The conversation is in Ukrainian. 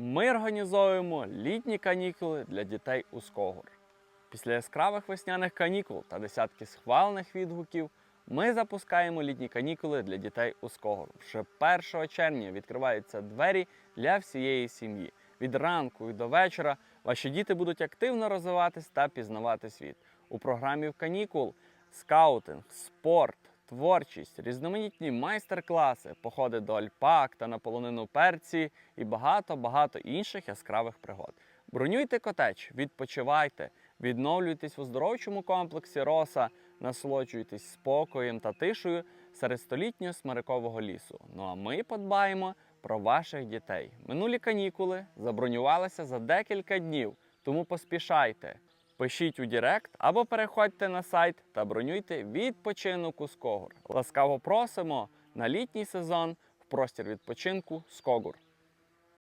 Ми організовуємо літні канікули для дітей у Скогур. Після яскравих весняних канікул та десятки схвалених відгуків ми запускаємо літні канікули для дітей у Скогур. Вже 1 червня відкриваються двері для всієї сім'ї. Від ранку і до вечора ваші діти будуть активно розвиватись та пізнавати світ. У програмі канікул скаутинг, спорт, творчість, різноманітні майстер-класи, походи до альпак та на полонину перці і багато-багато інших яскравих пригод. Бронюйте котеч, відпочивайте, відновлюйтесь в оздоровчому комплексі Роса, насолоджуйтесь спокоєм та тишею серед столітнього смирикового лісу. Ну а ми подбаємо про ваших дітей. Минулі канікули забронювалися за декілька днів, тому поспішайте. Пишіть у Дірект або переходьте на сайт та бронюйте відпочинок у Скогур. Ласкаво просимо на літній сезон в простір відпочинку Скогур.